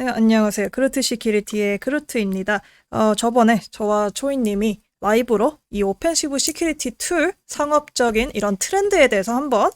네, 안녕하세요. 그루트 시큐리티의 그루트입니다. 어, 저번에 저와 초이님이 라이브로 이 오펜시브 시큐리티 툴 상업적인 이런 트렌드에 대해서 한번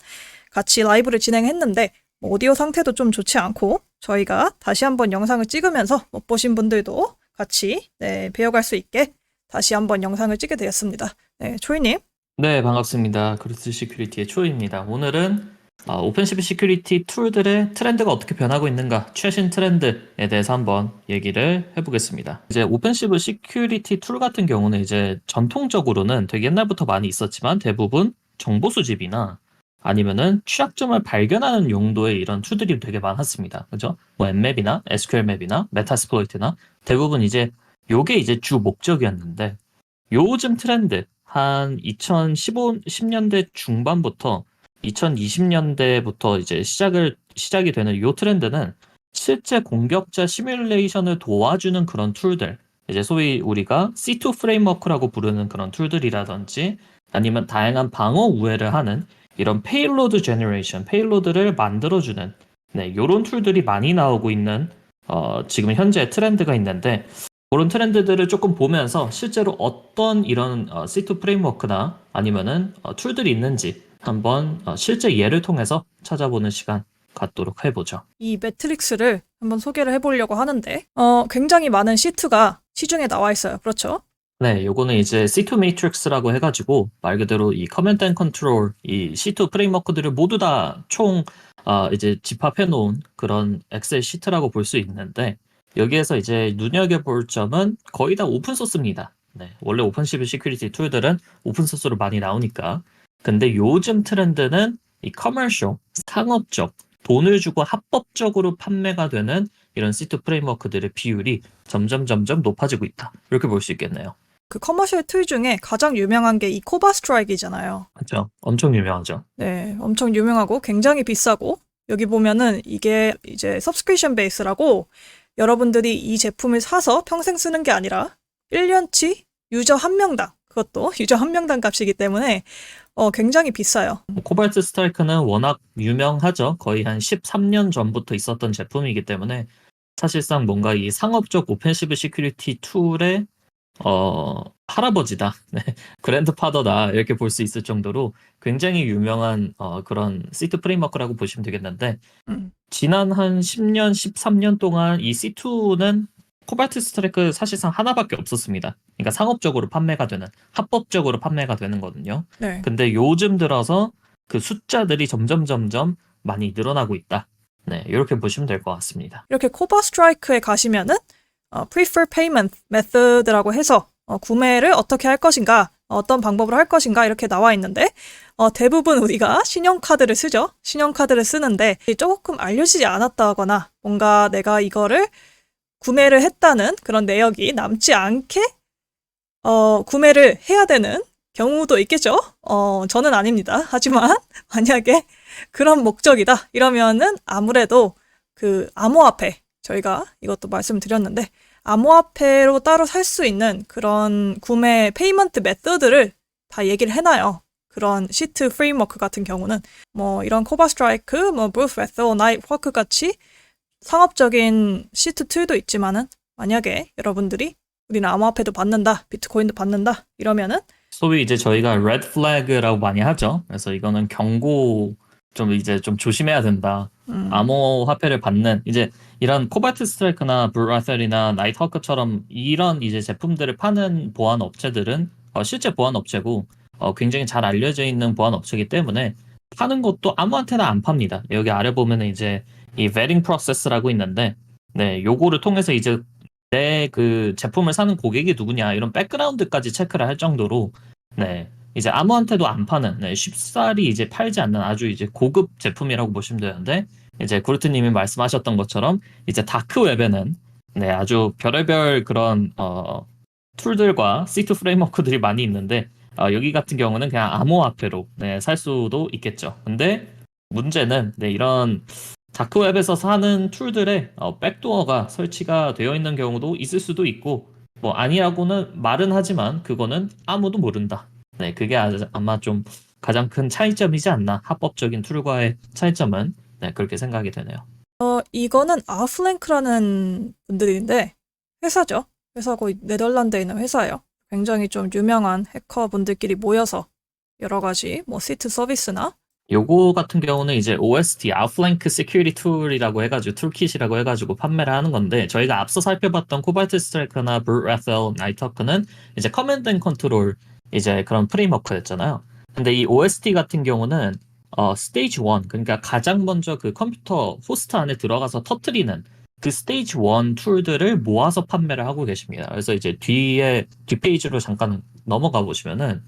같이 라이브를 진행했는데 뭐 오디오 상태도 좀 좋지 않고 저희가 다시 한번 영상을 찍으면서 못 보신 분들도 같이 네, 배워갈 수 있게 다시 한번 영상을 찍게 되었습니다. 네, 초이님. 네, 반갑습니다. 그루트 시큐리티의 초이입니다. 오늘은 아, 오펜시브 시큐리티 툴들의 트렌드가 어떻게 변하고 있는가, 최신 트렌드에 대해서 한번 얘기를 해보겠습니다. 이제 오펜시브 시큐리티 툴 같은 경우는 이제 전통적으로는 되게 옛날부터 많이 있었지만 대부분 정보 수집이나 아니면은 취약점을 발견하는 용도의 이런 툴들이 되게 많았습니다. 그죠? 뭐 앱맵이나 SQL 맵이나 메타스플로이트나 대부분 이제 요게 이제 주 목적이었는데 요즘 트렌드 한 2015, 10년대 중반부터 2020년대부터 이제 시작을 시작이 되는 요 트렌드는 실제 공격자 시뮬레이션을 도와주는 그런 툴들, 이제 소위 우리가 C2 프레임워크라고 부르는 그런 툴들이라든지 아니면 다양한 방어 우회를 하는 이런 페일로드 제너레이션, 페일로드를 만들어주는 네, 요런 툴들이 많이 나오고 있는 어, 지금 현재 트렌드가 있는데 그런 트렌드들을 조금 보면서 실제로 어떤 이런 어, C2 프레임워크나 아니면은 어, 툴들이 있는지 한번 어, 실제 예를 통해서 찾아보는 시간 갖도록 해보죠. 이 매트릭스를 한번 소개를 해보려고 하는데 어, 굉장히 많은 시트가 시중에 나와 있어요. 그렇죠? 네, 요거는 이제 C2 매트릭스라고 해가지고 말 그대로 이 커맨드 앤 컨트롤 이 C2 프레임워크들을 모두 다총 어, 이제 집합해 놓은 그런 엑셀 시트라고 볼 수 있는데 여기에서 이제 눈여겨볼 점은 거의 다 오픈 소스입니다. 네, 원래 오픈시브 시큐리티 툴들은 오픈 소스로 많이 나오니까. 근데 요즘 트렌드는 이 커머셜, 상업적, 돈을 주고 합법적으로 판매가 되는 이런 C2 프레임워크들의 비율이 점점 점점 높아지고 있다. 이렇게 볼 수 있겠네요. 그 커머셜 툴 중에 가장 유명한 게 이 코바 스트라이크잖아요. 맞죠? 엄청 유명하죠. 네, 엄청 유명하고 굉장히 비싸고 여기 보면은 이게 이제 subscription base라고 여러분들이 이 제품을 사서 평생 쓰는 게 아니라 1년치 유저 한 명당 그것도 유저 한 명당 값이기 때문에 어, 굉장히 비싸요. 코발트 스트라이크는 워낙 유명하죠. 거의 한 13년 전부터 있었던 제품이기 때문에 사실상 뭔가 이 상업적 오펜시브 시큐리티 툴의 어, 할아버지다. 네. 그랜드파더다. 이렇게 볼 수 있을 정도로 굉장히 유명한 어, 그런 C2 프레임워크라고 보시면 되겠는데 음. 지난 한 10년, 13년 동안 이 C2는 코발트 스트라이크 사실상 하나밖에 없었습니다. 그러니까 상업적으로 판매가 되는, 합법적으로 판매가 되는 거거든요. 네. 근데 요즘 들어서 그 숫자들이 점점 점점 많이 늘어나고 있다. 네, 이렇게 보시면 될 것 같습니다. 이렇게 코바 스트라이크에 가시면은 어, prefer payment method라고 해서 어, 구매를 어떻게 할 것인가, 어떤 방법으로 할 것인가 이렇게 나와 있는데 어, 대부분 우리가 신용카드를 쓰죠. 신용카드를 쓰는데 조금 알려지지 않았다거나 뭔가 내가 이거를 구매를 했다는 그런 내역이 남지 않게 어, 구매를 해야 되는 경우도 있겠죠. 어, 저는 아닙니다. 하지만 만약에 그런 목적이다 이러면은 아무래도 그 암호화폐 저희가 이것도 말씀드렸는데 암호화폐로 따로 살 수 있는 그런 구매 페이먼트 메서드를 다 얘기를 해놔요. 그런 시트 프레임워크 같은 경우는 뭐 이런 코바 스트라이크, 뭐 브루스 웨서, 나이트 워크 같이 상업적인 시트 툴도 있지만은 만약에 여러분들이 우리는 암호화폐도 받는다, 비트코인도 받는다 이러면은 소위 이제 저희가 레드 플래그라고 많이 하죠. 그래서 이거는 경고 좀 이제 좀 조심해야 된다. 음, 암호 화폐를 받는 이제 이런 코발트 스트라이크나 브라셀이나 나이트워크처럼 이런 이제 제품들을 파는 보안 업체들은 어, 실제 보안 업체고 어, 굉장히 잘 알려져 있는 보안 업체이기 때문에 파는 것도 아무한테나 안 팝니다. 여기 아래 보면은 이제 이 베링 프로세스라고 있는데 네, 요거를 통해서 이제 내 그 제품을 사는 고객이 누구냐 이런 백그라운드까지 체크를 할 정도로 네, 이제 아무한테도 안 파는 네, 쉽사리 이제 팔지 않는 아주 이제 고급 제품이라고 보시면 되는데 이제 구르트님이 말씀하셨던 것처럼 이제 다크 웹에는 네 아주 별의별 그런 어 툴들과 C2 프레임워크들이 많이 있는데 어, 여기 같은 경우는 그냥 암호화폐로 네, 살 수도 있겠죠. 근데 문제는 네, 이런 다크 웹에서 사는 툴들의 어, 백도어가 설치가 되어 있는 경우도 있을 수도 있고 뭐 아니라고는 말은 하지만 그거는 아무도 모른다. 네, 그게 아- 아마 좀 가장 큰 차이점이지 않나 합법적인 툴과의 차이점은 네, 그렇게 생각이 되네요. 어, 이거는 아웃플랭크라는 분들인데 회사죠. 회사고 네덜란드에 있는 회사예요. 굉장히 좀 유명한 해커 분들끼리 모여서 여러 가지 뭐 시트 서비스나 요거 같은 경우는 이제 OST, Outflank Security Tool이라고 해가지고 툴킷이라고 해가지고 판매를 하는 건데 저희가 앞서 살펴봤던 코발트 스트라이커나 브라펠, 나이터크는 이제 커맨드 앤 컨트롤 이제 그런 프레임워크였잖아요. 근데 이 OST 같은 경우는 어 스테이지 1 그러니까 가장 먼저 그 컴퓨터 호스트 안에 들어가서 터트리는 그 스테이지 1 툴들을 모아서 판매를 하고 계십니다. 그래서 이제 뒤에 뒷페이지로 잠깐 넘어가 보시면은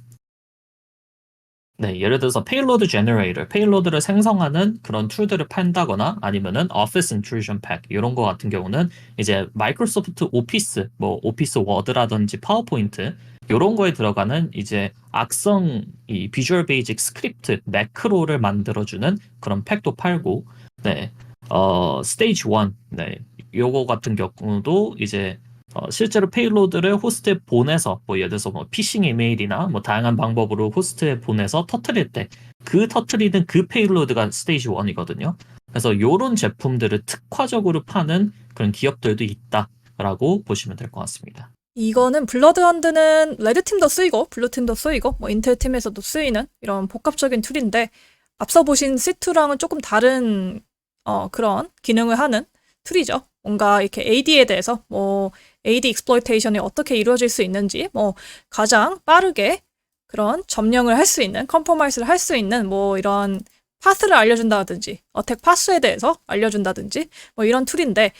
네, 예를 들어서 페일로드 제너레이터, 페일로드를 생성하는 그런 툴들을 판다거나 아니면은 오피스 인트루전 팩 이런 거 같은 경우는 이제 마이크로소프트 오피스, 뭐 오피스 워드라든지 파워포인트 이런 거에 들어가는 이제 악성 이 비주얼 베이직 스크립트 매크로를 만들어주는 그런 팩도 팔고, 네, 어 스테이지 1, 네, 요거 같은 경우도 이제 어, 실제로 페일로드를 호스트에 보내서 뭐 예를 들어서 뭐 피싱 이메일이나 뭐 다양한 방법으로 호스트에 보내서 터트릴 때 그 터트리는 그 페일로드가 스테이지 1이거든요. 그래서 요런 제품들을 특화적으로 파는 그런 기업들도 있다라고 보시면 될 것 같습니다. 이거는 블러드헌드는 레드팀도 쓰이고 블루팀도 쓰이고 뭐 인텔 팀에서도 쓰이는 이런 복합적인 툴인데 앞서 보신 C2랑은 조금 다른 어, 그런 기능을 하는 툴이죠. 뭔가 이렇게 AD에 대해서 뭐 AD 익스플로이테이션이 어떻게 이루어질 수 있는지 뭐 가장 빠르게 그런 점령을 할 수 있는 컴프로마이스를 할 수 있는 뭐 이런 파스를 알려준다든지 어택 파스에 대해서 알려준다든지 뭐 이런 툴인데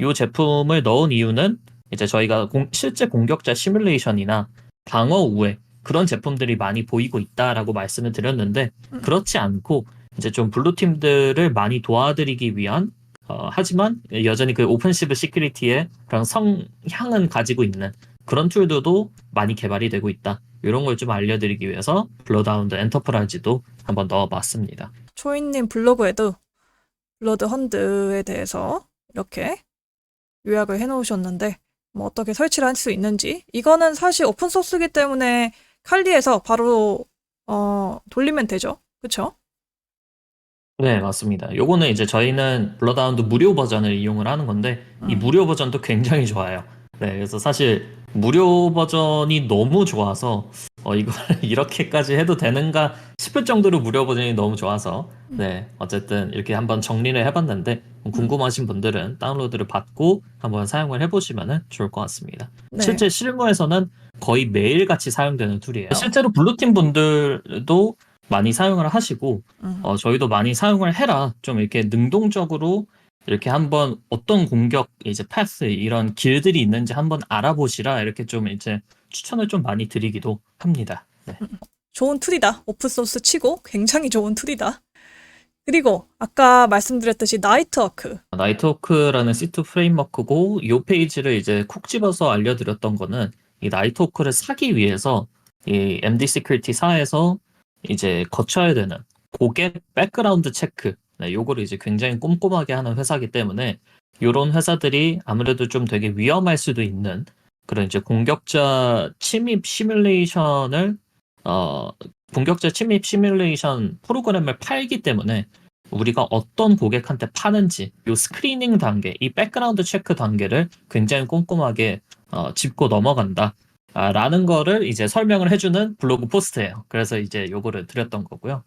이 제품을 넣은 이유는 이제 저희가 공- 실제 공격자 시뮬레이션이나 방어 우회 그런 제품들이 많이 보이고 있다라고 말씀을 드렸는데 음. 그렇지 않고 이제 좀 블루 팀들을 많이 도와드리기 위한 어, 하지만 여전히 그 오픈시브 시큐리티의 그런 성향은 가지고 있는 그런 툴들도 많이 개발이 되고 있다. 이런 걸 좀 알려드리기 위해서 블러다운드 엔터프라이즈도 한번 넣어봤습니다. 초인님 블로그에도 블러드 헌드에 대해서 이렇게 요약을 해놓으셨는데 뭐 어떻게 설치를 할 수 있는지 이거는 사실 오픈 소스이기 때문에 칼리에서 바로 어, 돌리면 되죠, 그렇죠? 네, 맞습니다. 요거는 이제 저희는 블러다운드 무료 버전을 이용을 하는 건데 이 음. 무료 버전도 굉장히 좋아요. 네, 그래서 사실 무료 버전이 너무 좋아서 어 이걸 이렇게까지 해도 되는가 싶을 정도로 무료 버전이 너무 좋아서 네, 어쨌든 이렇게 한번 정리를 해봤는데 궁금하신 분들은 다운로드를 받고 한번 사용을 해보시면 좋을 것 같습니다. 네. 실제 실무에서는 거의 매일 같이 사용되는 툴이에요. 실제로 블루팀 분들도 많이 사용을 하시고 음. 어, 저희도 많이 사용을 해라. 좀 이렇게 능동적으로 이렇게 한번 어떤 공격 이제 패스 이런 길들이 있는지 한번 알아보시라 이렇게 좀 이제 추천을 좀 많이 드리기도 합니다. 네. 좋은 툴이다. 오픈 소스 치고 굉장히 좋은 툴이다. 그리고 아까 말씀드렸듯이 나이트워크. 나이트워크라는 시트 프레임워크고 이 페이지를 이제 콕 집어서 알려드렸던 거는 이 나이트워크를 사기 위해서 이 MD 시큐리티 사에서 이제 거쳐야 되는 고객 백그라운드 체크 네, 요거를 이제 굉장히 꼼꼼하게 하는 회사기 때문에 요런 회사들이 아무래도 좀 되게 위험할 수도 있는 그런 이제 공격자 침입 시뮬레이션을 어 공격자 침입 시뮬레이션 프로그램을 팔기 때문에 우리가 어떤 고객한테 파는지 요 스크리닝 단계, 이 백그라운드 체크 단계를 굉장히 꼼꼼하게 어, 짚고 넘어간다. 아, 라는 거를 이제 설명을 해주는 블로그 포스트예요. 그래서 이제 요거를 드렸던 거고요.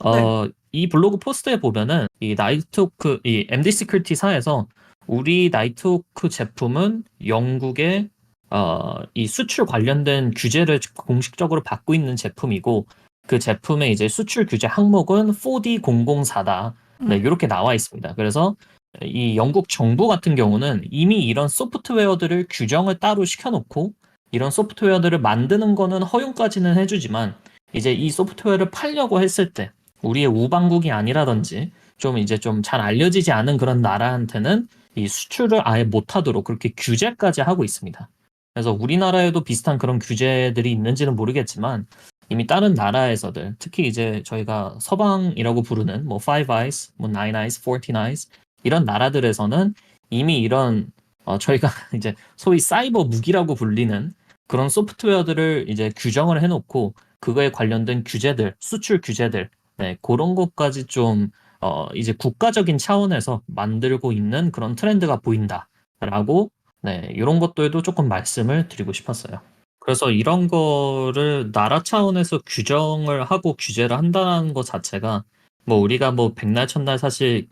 어, 이 블로그 포스트에 보면은 이 나이트워크, 이 MD 시큐리티 사에서 우리 나이트워크 제품은 영국의 어, 이 수출 관련된 규제를 공식적으로 받고 있는 제품이고 그 제품의 이제 수출 규제 항목은 4D004다. 네, 음. 이렇게 나와 있습니다. 그래서 이 영국 정부 같은 경우는 이미 이런 소프트웨어들을 규정을 따로 시켜놓고 이런 소프트웨어들을 만드는 거는 허용까지는 해주지만 이제 이 소프트웨어를 팔려고 했을 때 우리의 우방국이 아니라든지 좀 이제 좀 잘 알려지지 않은 그런 나라한테는 이 수출을 아예 못하도록 그렇게 규제까지 하고 있습니다. 그래서 우리나라에도 비슷한 그런 규제들이 있는지는 모르겠지만 이미 다른 나라에서들 특히 이제 저희가 서방이라고 부르는 뭐 Five Eyes, 뭐 Nine Eyes, Fourteen Eyes 이런 나라들에서는 이미 이런 어, 저희가 이제 소위 사이버 무기라고 불리는 그런 소프트웨어들을 이제 규정을 해놓고 그거에 관련된 규제들, 수출 규제들, 네, 그런 것까지 좀 어, 이제 국가적인 차원에서 만들고 있는 그런 트렌드가 보인다라고 네, 이런 것들도 조금 말씀을 드리고 싶었어요. 그래서 이런 거를 나라 차원에서 규정을 하고 규제를 한다는 것 자체가 뭐 우리가 뭐 백날 천날 사실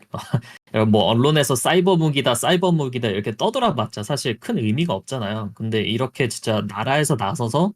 뭐 언론에서 사이버 무기다 사이버 무기다 이렇게 떠들어봤자 사실 큰 의미가 없잖아요. 근데 이렇게 진짜 나라에서 나서서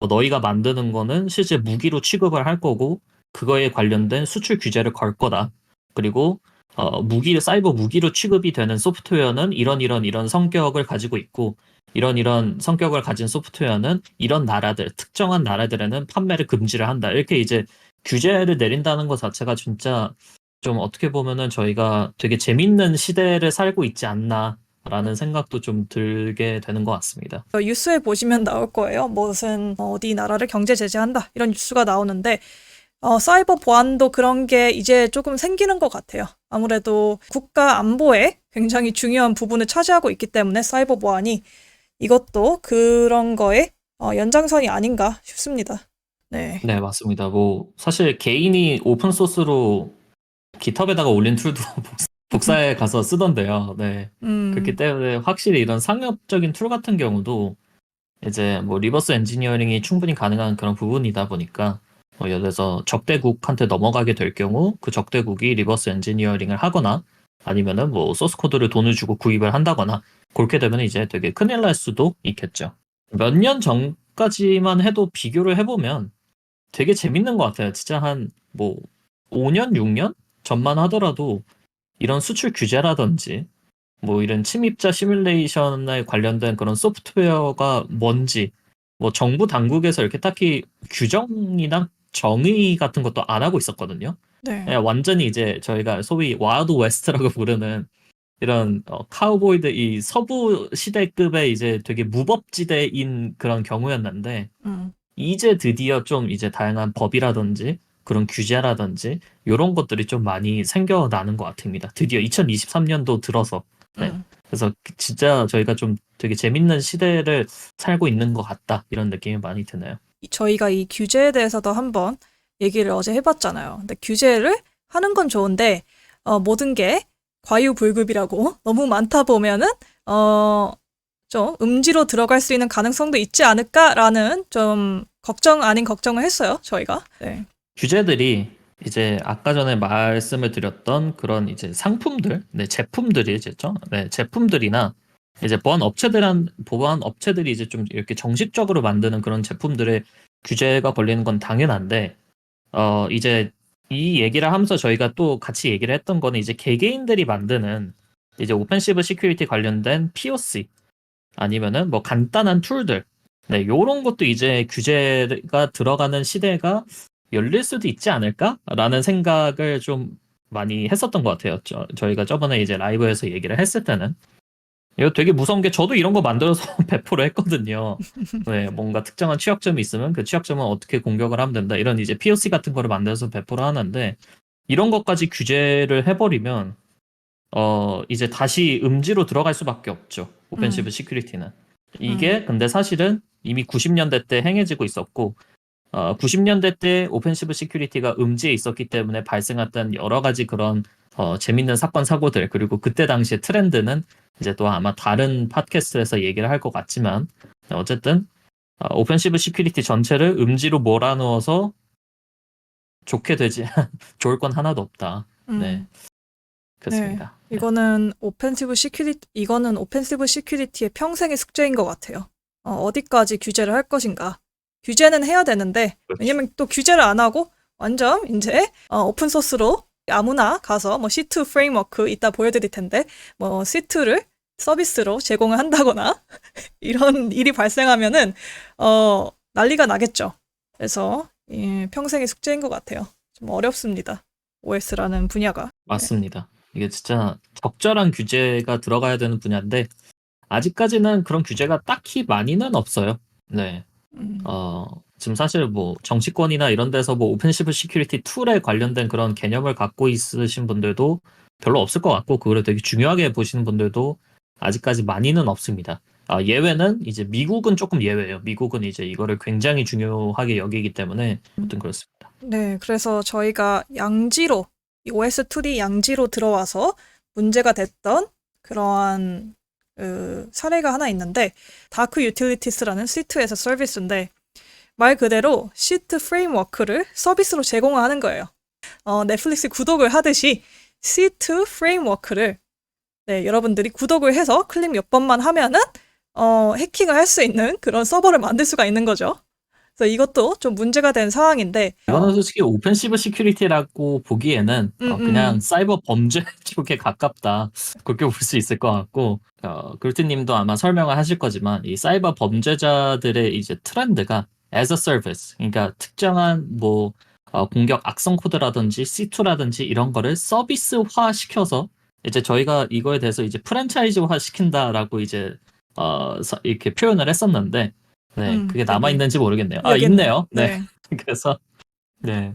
뭐 너희가 만드는 거는 실제 무기로 취급을 할 거고 그거에 관련된 수출 규제를 걸 거다. 그리고 어, 무기 사이버 무기로 취급이 되는 소프트웨어는 이런 이런 이런 성격을 가지고 있고 이런 이런 성격을 가진 소프트웨어는 이런 나라들 특정한 나라들에는 판매를 금지를 한다. 이렇게 이제 규제를 내린다는 것 자체가 진짜 좀 어떻게 보면은 저희가 되게 재밌는 시대를 살고 있지 않나 라는 생각도 좀 들게 되는 것 같습니다. 어, 뉴스에 보시면 나올 거예요. 무슨 어디 나라를 경제 제재한다 이런 뉴스가 나오는데 어, 사이버 보안도 그런 게 이제 조금 생기는 것 같아요. 아무래도 국가 안보에 굉장히 중요한 부분을 차지하고 있기 때문에 사이버 보안이 이것도 그런 거에 어, 연장선이 아닌가 싶습니다. 네. 네, 맞습니다. 뭐 사실 개인이 오픈 소스로 깃허브에다가 올린 툴도 복사- 복사해 가서 쓰던데요. 네. 음, 그렇기 때문에 확실히 이런 상업적인 툴 같은 경우도 이제 뭐 리버스 엔지니어링이 충분히 가능한 그런 부분이다 보니까 뭐 예를 들어서 적대국한테 넘어가게 될 경우 그 적대국이 리버스 엔지니어링을 하거나 아니면은 뭐 소스 코드를 돈을 주고 구입을 한다거나 그렇게 되면 이제 되게 큰일 날 수도 있겠죠. 몇 년 전까지만 해도 비교를 해보면 되게 재밌는 것 같아요. 진짜 한 뭐 5년, 6년 전만 하더라도 이런 수출 규제라든지 뭐 이런 침입자 시뮬레이션에 관련된 그런 소프트웨어가 뭔지 뭐 정부 당국에서 이렇게 딱히 규정이나 정의 같은 것도 안 하고 있었거든요. 네. 예, 완전히 이제 저희가 소위 와드 웨스트라고 부르는 이런 어, 카우보이드 이 서부 시대급의 이제 되게 무법지대인 그런 경우였는데 음, 이제 드디어 좀 이제 다양한 법이라든지 그런 규제라든지 이런 것들이 좀 많이 생겨나는 것 같습니다. 드디어 2023년도 들어서 네. 음. 그래서 진짜 저희가 좀 되게 재밌는 시대를 살고 있는 것 같다 이런 느낌이 많이 드네요. 이- 저희가 이 규제에 대해서도 한번 얘기를 어제 해봤잖아요. 근데 규제를 하는 건 좋은데 어, 모든 게 과유불급이라고 너무 많다 보면은 어, 좀 음지로 들어갈 수 있는 가능성도 있지 않을까라는 좀 걱정 아닌 걱정을 했어요. 저희가. 네. 규제들이 이제 아까 전에 말씀을 드렸던 그런 이제 상품들, 네, 제품들이겠죠. 네, 제품들이나 이제 보안 업체들한 보안 업체들이 이제 좀 이렇게 정식적으로 만드는 그런 제품들의 규제가 걸리는 건 당연한데 어 이제 이 얘기를 하면서 저희가 또 같이 얘기를 했던 거는 이제 개개인들이 만드는 이제 오펜시브 시큐리티 관련된 POC 아니면은 뭐 간단한 툴들 네, 요런 것도 이제 규제가 들어가는 시대가 열릴 수도 있지 않을까라는 생각을 좀 많이 했었던 것 같아요. 저, 저희가 저번에 이제 라이브에서 얘기를 했을 때는 이거 되게 무서운 게 저도 이런 거 만들어서 배포를 했거든요. 네, 뭔가 특정한 취약점이 있으면 그 취약점은 어떻게 공격을 하면 된다. 이런 이제 POC 같은 거를 만들어서 배포를 하는데 이런 것까지 규제를 해버리면 어 이제 다시 음지로 들어갈 수밖에 없죠. 오펜시브 음. 시큐리티는 이게 근데 사실은 이미 90년대 때 행해지고 있었고 어, 90년대 때 오펜시브 시큐리티가 음지에 있었기 때문에 발생했던 여러 가지 그런 어, 재밌는 사건 사고들 그리고 그때 당시의 트렌드는 이제 또 아마 다른 팟캐스트에서 얘기를 할 것 같지만 어쨌든 어, 오펜시브 시큐리티 전체를 음지로 몰아넣어서 좋게 되지 좋을 건 하나도 없다. 음. 네. 그렇습니다. 네. 이거는 오펜시브 시큐리티 이거는 오펜시브 시큐리티의 평생의 숙제인 것 같아요. 어, 어디까지 규제를 할 것인가? 규제는 해야 되는데 그렇죠. 왜냐면 또 규제를 안 하고 완전 이제 어, 오픈 소스로 아무나 가서 뭐 C2 프레임워크 이따 보여드릴 텐데 뭐 C2를 서비스로 제공을 한다거나 이런 일이 발생하면은 어, 난리가 나겠죠. 그래서 예, 평생의 숙제인 것 같아요. 좀 어렵습니다. OS라는 분야가. 맞습니다. 이게 진짜 적절한 규제가 들어가야 되는 분야인데 아직까지는 그런 규제가 딱히 많이는 없어요. 네. 음, 어, 지금 사실 뭐 정치권이나 이런 데서 뭐 오펜시브 시큐리티 툴에 관련된 그런 개념을 갖고 있으신 분들도 별로 없을 것 같고 그거를 되게 중요하게 보시는 분들도 아직까지 많이는 없습니다. 아, 예외는 이제 미국은 조금 예외예요. 미국은 이제 이거를 굉장히 중요하게 여기기 때문에 아무튼 그렇습니다. 네, 그래서 저희가 양지로 이 OS 툴이 양지로 들어와서 문제가 됐던 그러한 그 사례가 하나 있는데 다크 유틸리티스라는 C2에서 서비스인데 말 그대로 시트 프레임워크를 서비스로 제공하는 거예요. 어, 넷플릭스 구독을 하듯이 C2 프레임워크를 네, 여러분들이 구독을 해서 클릭 몇 번만 하면은 어, 해킹을 할 수 있는 그런 서버를 만들 수가 있는 거죠. 이것도 좀 문제가 된 상황인데 이거는 솔직히 오펜시브 시큐리티라고 보기에는 어, 음, 그냥 음. 사이버 범죄 쪽에 가깝다 그렇게 볼 수 있을 것 같고 어, 그루트님도 아마 설명을 하실 거지만 이 사이버 범죄자들의 이제 트렌드가 as a service 그러니까 특정한 뭐 어, 공격 악성 코드라든지 C2라든지 이런 거를 서비스화 시켜서 이제 저희가 이거에 대해서 이제 프랜차이즈화 시킨다라고 이제 어, 서- 이렇게 표현을 했었는데 네, 음, 그게 남아 있는지 모르겠네요. 아, 여기 있네요. 네. 네. 그래서 네.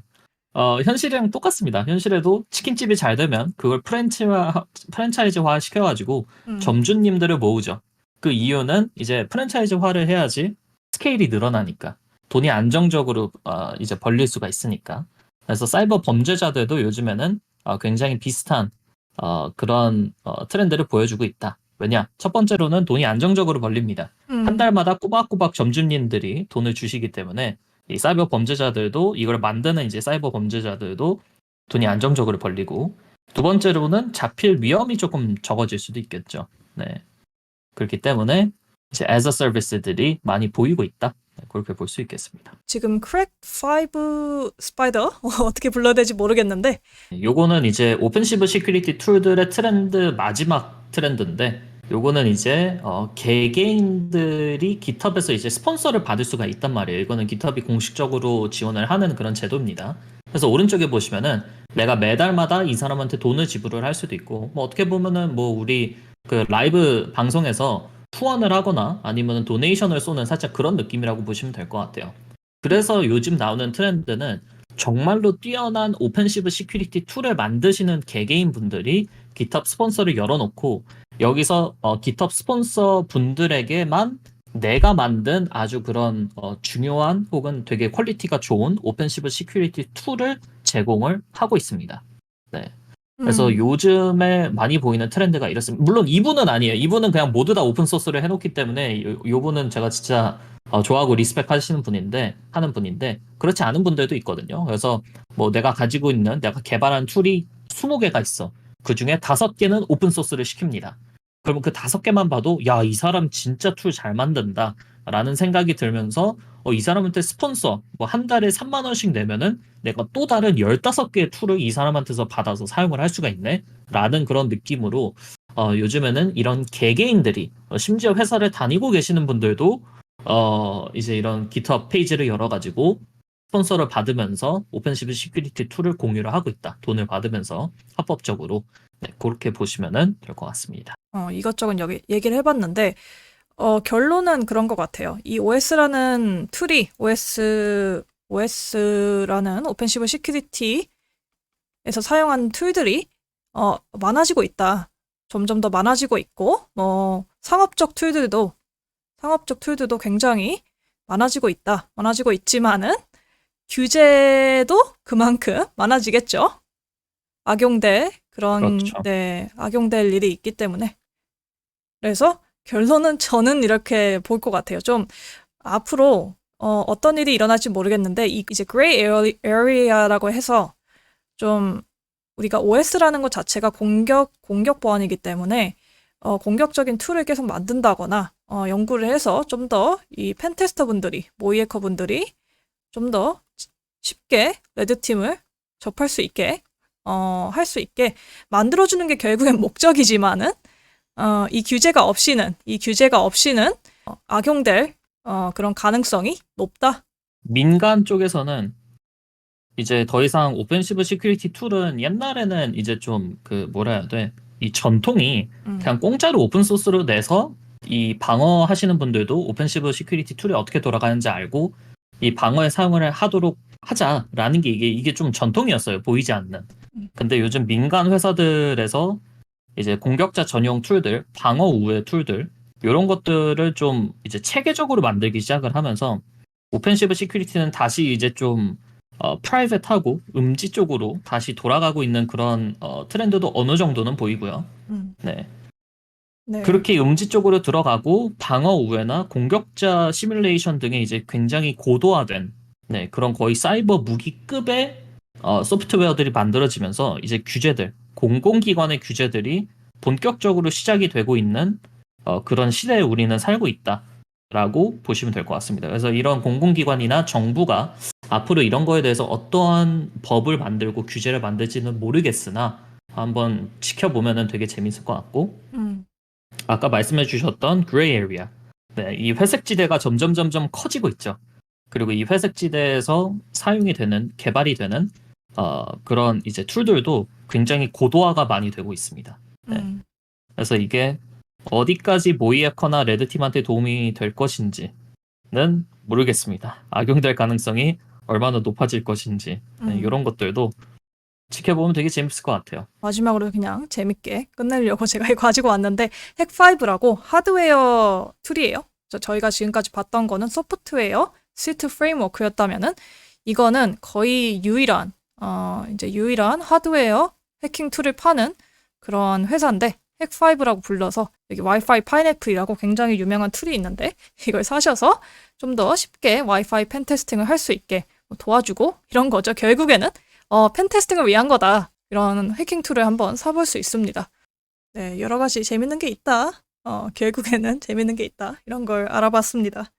어, 현실이랑 똑같습니다. 현실에도 치킨집이 잘 되면 그걸 프랜치화, 프랜차이즈화 시켜가지고 음. 점주님들을 모으죠. 그 이유는 이제 프랜차이즈화를 해야지 스케일이 늘어나니까 돈이 안정적으로 어, 이제 벌릴 수가 있으니까. 그래서 사이버 범죄자들도 요즘에는 어, 굉장히 비슷한 어, 그런 어, 트렌드를 보여주고 있다. 왜냐? 첫 번째로는 돈이 안정적으로 벌립니다. 음. 한 달마다 꼬박꼬박 점주님들이 돈을 주시기 때문에 이 사이버 범죄자들도 이걸 만드는 이제 사이버 범죄자들도 돈이 안정적으로 벌리고 두 번째로는 잡힐 위험이 조금 적어질 수도 있겠죠. 네. 그렇기 때문에 이제 as a service들이 많이 보이고 있다. 네, 그렇게 볼 수 있겠습니다. 지금 크랙 5 스파이더 어떻게 불러야 될지 모르겠는데 요거는 이제 오펜시브 시큐리티 툴들의 트렌드 마지막 트렌드인데 요거는 이제 어, 개개인들이 GitHub에서 이제 스폰서를 받을 수가 있단 말이에요. 이거는 GitHub이 공식적으로 지원을 하는 그런 제도입니다. 그래서 오른쪽에 보시면은 내가 매달마다 이 사람한테 돈을 지불을 할 수도 있고 뭐 어떻게 보면은 뭐 우리 그 라이브 방송에서 후원을 하거나 아니면 도네이션을 쏘는 살짝 그런 느낌이라고 보시면 될 것 같아요. 그래서 요즘 나오는 트렌드는 정말로 뛰어난 오펜시브 시큐리티 툴을 만드시는 개개인 분들이 GitHub 스폰서를 열어놓고 여기서 어, GitHub 스폰서 분들에게만 내가 만든 아주 그런 어, 중요한 혹은 되게 퀄리티가 좋은 오펜시브 시큐리티 툴을 제공을 하고 있습니다. 네. 그래서 음. 요즘에 많이 보이는 트렌드가 이렇습니다. 물론 이분은 아니에요. 이분은 그냥 모두 다 오픈 소스를 해놓기 때문에 요, 요분은 제가 진짜 어, 좋아하고 리스펙 하시는 분인데 하는 분인데 그렇지 않은 분들도 있거든요. 그래서 뭐 내가 가지고 있는 내가 개발한 툴이 20개가 있어. 그 중에 다섯 개는 오픈 소스를 시킵니다. 그러면 그 다섯 개만 봐도 야 이 사람 진짜 툴 잘 만든다. 라는 생각이 들면서 어, 이 사람한테 스폰서 뭐 한 달에 3만 원씩 내면은 내가 또 다른 15개의 툴을 이 사람한테서 받아서 사용을 할 수가 있네 라는 그런 느낌으로 어, 요즘에는 이런 개개인들이 어, 심지어 회사를 다니고 계시는 분들도 어, 이제 이런 GitHub 페이지를 열어가지고 스폰서를 받으면서 오펜시브 시큐리티 툴을 공유를 하고 있다. 돈을 받으면서 합법적으로 네, 그렇게 보시면은 될것 같습니다. 어, 이것저것 여기 얘기를 해봤는데 어, 결론은 그런 것 같아요. 이 OS라는 툴이 OS OS라는 오펜시브 시큐리티에서 사용한 툴들이 어, 많아지고 있다. 점점 더 많아지고 있고 뭐 상업적 툴들도 상업적 툴들도 굉장히 많아지고 있다. 많아지고 있지만은 규제도 그만큼 많아지겠죠. 악용될 그런 그렇죠. 네 악용될 일이 있기 때문에 그래서 결론은 저는 이렇게 볼 것 같아요. 좀 앞으로 어, 어떤 일이 일어날지 모르겠는데 이 이제 그레이 에어리아라고 해서 좀 우리가 OS라는 것 자체가 공격 공격 보안이기 때문에 어, 공격적인 툴을 계속 만든다거나 어, 연구를 해서 좀 더 이 펜테스터 분들이 모이에커 분들이 좀 더 쉽게 레드 팀을 접할 수 있게 어, 할 수 있게 만들어주는 게 결국엔 목적이지만은 어, 이 규제가 없이는 이 규제가 없이는 어, 악용될 어, 그런 가능성이 높다. 민간 쪽에서는 이제 더 이상 오펜시브 시큐리티 툴은 옛날에는 이제 좀 그 뭐라 해야 돼? 이 전통이 음. 그냥 공짜로 오픈 소스로 내서 이 방어 하시는 분들도 오펜시브 시큐리티 툴이 어떻게 돌아가는지 알고 이 방어에 사용을 하도록 하자라는 게 이게 이게 좀 전통이었어요. 보이지 않는. 음. 근데 요즘 민간 회사들에서 이제 공격자 전용 툴들, 방어 우회 툴들 이런 것들을 좀 이제 체계적으로 만들기 시작을 하면서 오펜시브 시큐리티는 다시 이제 좀 어, 프라이빗하고 음지 쪽으로 다시 돌아가고 있는 그런 어, 트렌드도 어느 정도는 보이고요. 음, 네. 네. 그렇게 음지 쪽으로 들어가고 방어 우회나 공격자 시뮬레이션 등의 이제 굉장히 고도화된 네, 그런 거의 사이버 무기급의 어, 소프트웨어들이 만들어지면서 이제 규제들, 공공기관의 규제들이 본격적으로 시작이 되고 있는 어, 그런 시대에 우리는 살고 있다라고 보시면 될 것 같습니다. 그래서 이런 공공기관이나 정부가 앞으로 이런 거에 대해서 어떠한 법을 만들고 규제를 만들지는 모르겠으나 한번 지켜보면 되게 재밌을 것 같고 음, 아까 말씀해 주셨던 그레이 에리아. 네, 이 회색 지대가 점점 점점 커지고 있죠. 그리고 이 회색 지대에서 사용이 되는 개발이 되는 어, 그런 이제 툴들도 굉장히 고도화가 많이 되고 있습니다. 네. 음, 그래서 이게 어디까지 모이에커나 레드팀한테 도움이 될 것인지는 모르겠습니다. 악용될 가능성이 얼마나 높아질 것인지 네, 음. 이런 것들도 지켜보면 되게 재밌을 것 같아요. 마지막으로 그냥 재밌게 끝내려고 제가 가지고 왔는데 핵5라고 하드웨어 툴이에요. 저희가 지금까지 봤던 거는 소프트웨어 스위트 프레임워크였다면은 이거는 거의 유일한 어 이제 유일한 하드웨어 해킹 툴을 파는 그런 회사인데 핵5라고 불러서 여기 와이파이 파인애플이라고 굉장히 유명한 툴이 있는데 이걸 사셔서 좀 더 쉽게 와이파이 펜 테스팅을 할 수 있게 뭐 도와주고 이런 거죠. 결국에는 어, 펜 테스팅을 위한 거다. 이런 해킹 툴을 한번 사볼 수 있습니다. 네, 여러 가지 재밌는 게 있다. 어, 결국에는 재밌는 게 있다. 이런 걸 알아봤습니다.